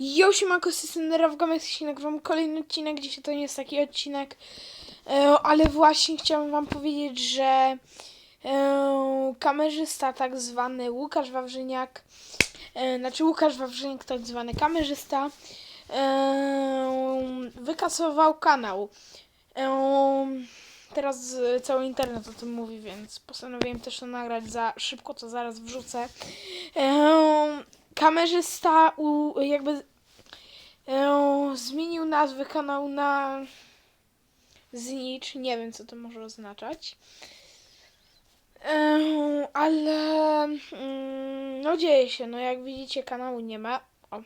Yo, siemanko, w Gamek się nagrywam kolejny odcinek, dzisiaj to nie jest taki odcinek, e, ale właśnie chciałam wam powiedzieć, że e, kamerzysta tak zwany Łukasz Wawrzyniak, e, znaczy Łukasz Wawrzyniak tak zwany kamerzysta, wykasował kanał. Teraz cały internet o tym mówi, więc postanowiłem też to nagrać za szybko, to zaraz wrzucę. Kamerzysta u, jakby e, zmienił nazwę kanału na Znicz. Nie wiem, co to może oznaczać. E, ale mm, no dzieje się. No jak widzicie, kanału nie ma. O.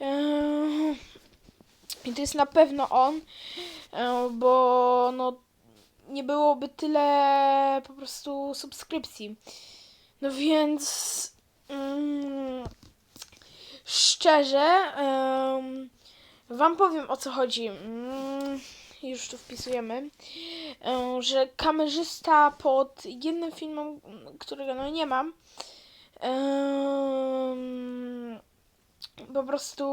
E, I to jest na pewno on, e, bo no nie byłoby tyle po prostu subskrypcji. No więc szczerze wam powiem o co chodzi. Mm, już tu wpisujemy, em, że kamerzysta pod jednym filmem, którego no nie mam, po prostu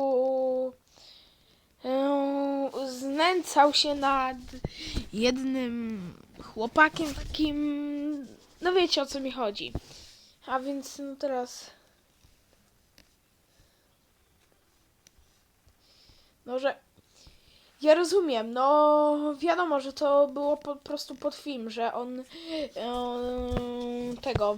znęcał się nad jednym chłopakiem takim, no wiecie o co mi chodzi. A więc no teraz. No, że. Ja rozumiem, no wiadomo, że to było po prostu pod film, że on em, tego.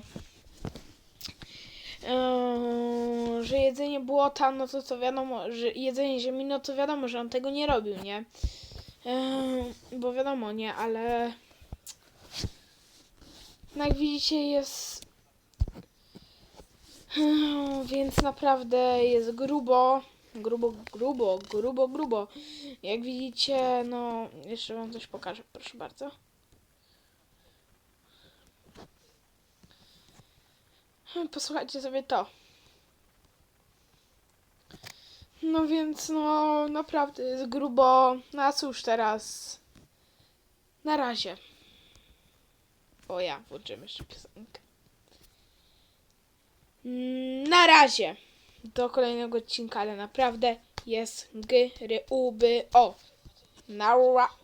em, że jedzenie było tam, no to to wiadomo, że jedzenie ziemi, no to wiadomo, że on tego nie robił, nie? Em, bo wiadomo, nie, ale. No jak widzicie, jest Hmm, Więc naprawdę jest grubo. Grubo, grubo, grubo, grubo. Jak widzicie, no, jeszcze wam coś pokażę, proszę bardzo. Posłuchajcie sobie to. No więc, no, naprawdę jest grubo. No a cóż teraz? Na razie. O ja, włączymy jeszcze piosenkę. Mm, Na razie. Do kolejnego odcinka, ale naprawdę jest gry, uby, o. Nara.